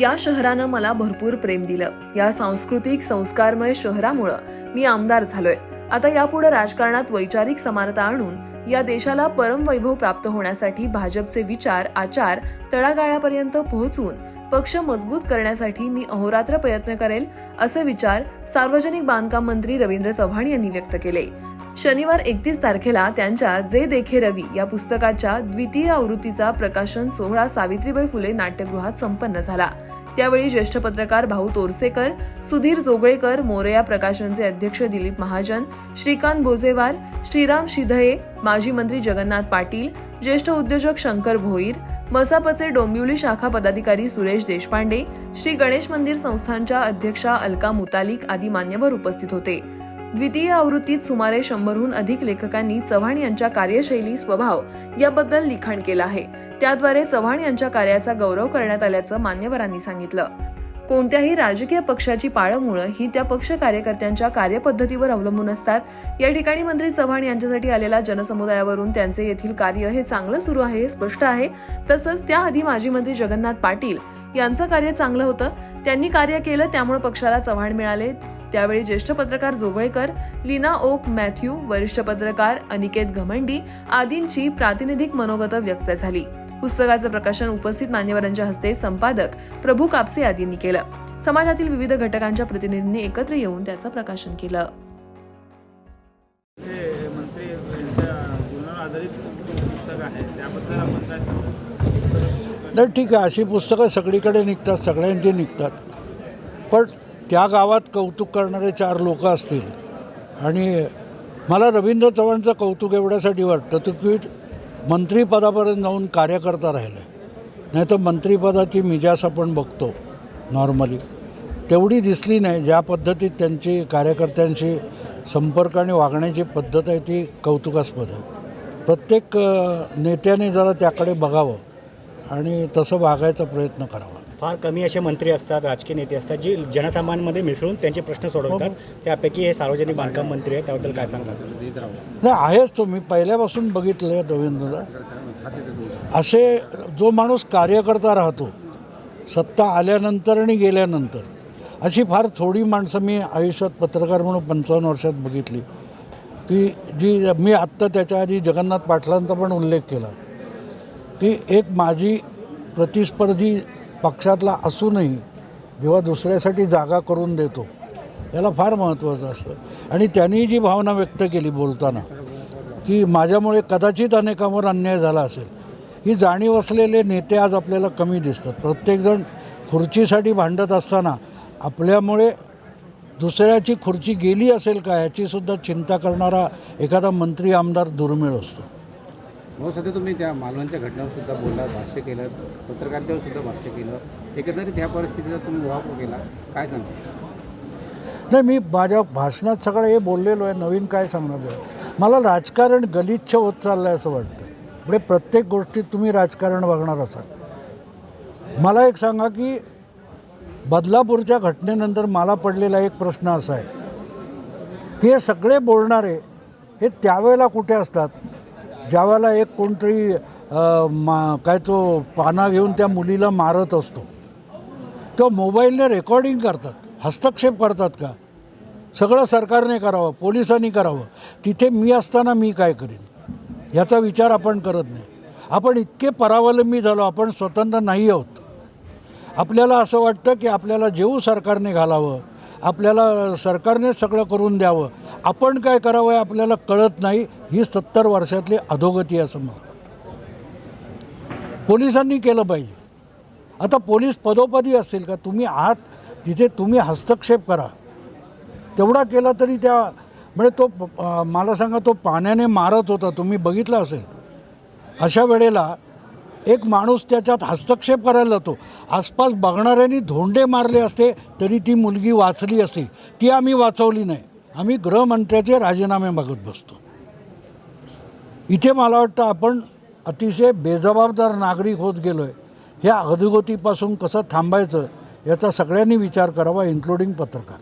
या शहरानं मला भरपूर प्रेम दिलं. या सांस्कृतिक संस्कारमय शहरामुळं मी आमदार झालोय. आता यापुढे राजकारणात वैचारिक समानता आणून या देशाला परमवैभव प्राप्त होण्यासाठी भाजपचे विचार आचार तळागाळापर्यंत पोहोचून पक्ष मजबूत करण्यासाठी मी अहोरात्र प्रयत्न करेल असे विचार सार्वजनिक बांधकाम मंत्री रवींद्र चव्हाण यांनी व्यक्त केले. शनिवार एकतीस तारखेला त्यांच्या जे देखे रवी या पुस्तकाच्या द्वितीय आवृत्तीचा प्रकाशन सोहळा सावित्रीबाई फुले नाट्यगृहात संपन्न झाला. त्यावेळी ज्येष्ठ पत्रकार भाऊ तोरसेकर सुधीर जोगळेकर मोरया प्रकाशनचे अध्यक्ष दिलीप महाजन श्रीकांत बोजेवार श्रीराम शिधये माजी मंत्री जगन्नाथ पाटील ज्येष्ठ उद्योजक शंकर भोईर मसापचे डोंबिवली शाखा पदाधिकारी सुरेश देशपांडे श्री गणेश मंदिर संस्थानच्या अध्यक्षा अलका मुतालिक आदी मान्यवर उपस्थित होते. द्वितीय आवृत्तीत सुमारे शंभरहून अधिक लेखकांनी चव्हाण यांच्या कार्यशैली स्वभाव याबद्दल लिखाण केलं आहे. त्याद्वारे चव्हाण यांच्या कार्याचा गौरव करण्यात आल्याचं मान्यवरांनी सांगितलं. कोणत्याही राजकीय पक्षाची पाळंमुळं ही त्या पक्ष कार्यकर्त्यांच्या कार्यपद्धतीवर अवलंबून असतात. या ठिकाणी मंत्री चव्हाण यांच्यासाठी आलेल्या जनसमुदायावरून त्यांचे येथील कार्य हे चांगलं सुरू आहे हे स्पष्ट आहे. तसंच त्याआधी माजी मंत्री जगन्नाथ पाटील यांचं कार्य चांगलं होतं. त्यांनी कार्य केलं त्यामुळे पक्षाला चव्हाण मिळाले. त्यावेळी ज्येष्ठ पत्रकार जोगळेकर लीना ओक मॅथ्यू वरिष्ठ पत्रकार अनिकेत घमंडी आदींची प्रातिनिधिक मनोगतं व्यक्त झाली. पुस्तकाचं प्रकाशन उपस्थित मान्यवरांच्या हस्ते संपादक प्रभू कापसे आदींनी केलं. समाजातील विविध घटकांच्या प्रतिनिधींनी एकत्र येऊन त्याचं प्रकाशन केलं. हे नाही ठीक आहे. अशी पुस्तकं सगळीकडे निघतात सगळ्यांची निघतात. पण त्या गावात कौतुक करणारे चार लोक असतील. आणि मला रवींद्र चव्हाणचं कौतुक एवढ्यासाठी वाटतं तर की मंत्रिपदापर्यंत जाऊन कार्यकर्ता राहिलं. नाही तर मंत्रिपदाची मिजास आपण बघतो नॉर्मली तेवढी दिसली नाही ज्या पद्धतीत त्यांची कार्यकर्त्यांशी संपर्क आणि वागण्याची पद्धत आहे ती कौतुकास्पद आहे. प्रत्येक नेत्याने जरा त्याकडे बघावं आणि तसं वागायचा प्रयत्न करावा. फार कमी असे मंत्री असतात राजकीय नेते असतात जे जनसामान्यांमध्ये मिसळून त्यांचे प्रश्न सोडवतात. त्यापैकी हे सार्वजनिक बांधकाम मंत्री आहेत त्याबद्दल काय सांगतात नाही आहेच तो. मी पहिल्यापासून बघितलं रवींद्रला. असे जो माणूस कार्यकर्ता राहतो सत्ता आल्यानंतर आणि गेल्यानंतर अशी फार थोडी माणसं मी आयुष्यात पत्रकार म्हणून पंचावन्न वर्षात बघितली. की जी मी आत्ता त्याच्या आधी जगन्नाथ पाटलांचा पण उल्लेख केला. की एक माझी प्रतिस्पर्धी पक्षातला असूनही जेव्हा दुसऱ्यासाठी जागा करून देतो याला फार महत्त्वाचं असतं. आणि त्यांनी जी भावना व्यक्त केली बोलताना की माझ्यामुळे कदाचित अनेकांवर अन्याय झाला असेल ही जाणीव असलेले नेते आज आपल्याला कमी दिसतात. प्रत्येकजण खुर्चीसाठी भांडत असताना आपल्यामुळे दुसऱ्याची खुर्ची गेली असेल का याचीसुद्धा चिंता करणारा एखादा मंत्री आमदार दुर्मिळ असतो. मग सध्या तुम्ही त्या मालवणच्या घटनेवर सुद्धा बोललात भाष्य केलं पत्रकारितेवर सुद्धा भाष्य केलं. एकंदरीत ह्या परिस्थितीचा तुम्ही उहापोह केला? काय सांगता? नाही मी माझ्या भाषणात सगळं हे बोललेलो आहे नवीन काय सांगणार आहे? मला राजकारण गलिच्छ होत चाललं आहे असं वाटतं. म्हणजे प्रत्येक गोष्टीत तुम्ही राजकारण बघणार असाल. मला एक सांगा की बदलापूरच्या घटनेनंतर मला पडलेला एक प्रश्न असा आहे की हे सगळे बोलणारे हे त्यावेळेला कुठे असतात? ज्यावेळेला एक कोणतरी मा काय तो पाना घेऊन त्या मुलीला मारत असतो. तो मोबाईलने रेकॉर्डिंग करतात. हस्तक्षेप करतात का? सगळं सरकारने करावं पोलिसांनी करावं. तिथे मी असताना मी काय करीन? याचा विचार आपण करत नाही. आपण इतके परावलंबी झालो आपण स्वतंत्र नाही आहोत. आपल्याला असं वाटतं की आपल्याला जेऊ सरकारने घालावं. आपल्याला सरकारने सगळं करून द्यावं. आपण काय करावं हे आपल्याला कळत नाही. ही सत्तर वर्षातली अधोगती असं मला पोलिसांनी केलं पाहिजे. आता पोलीस पदोपदी असेल का? तुम्ही आत तिथे तुम्ही हस्तक्षेप करा. तेवढा केला तरी त्या म्हणजे तो मला सांगा तो पाण्याने मारत होता. तुम्ही बघितलं असेल? अशा वेळेला एक माणूस त्याच्यात हस्तक्षेप करायला जातो. आसपास बघणाऱ्यांनी धोंडे मारले असते तरी ती मुलगी वाचली असती ती आम्ही वाचवली नाही. आम्ही गृहमंत्र्याचे राजीनामे मागत बसतो. इथे मला वाटतं आपण अतिशय बेजबाबदार नागरिक होत गेलो आहे ह्या अधोगतीपासून कसं थांबायचं याचा सगळ्यांनी विचार करावा इन्क्लुडिंग पत्रकार.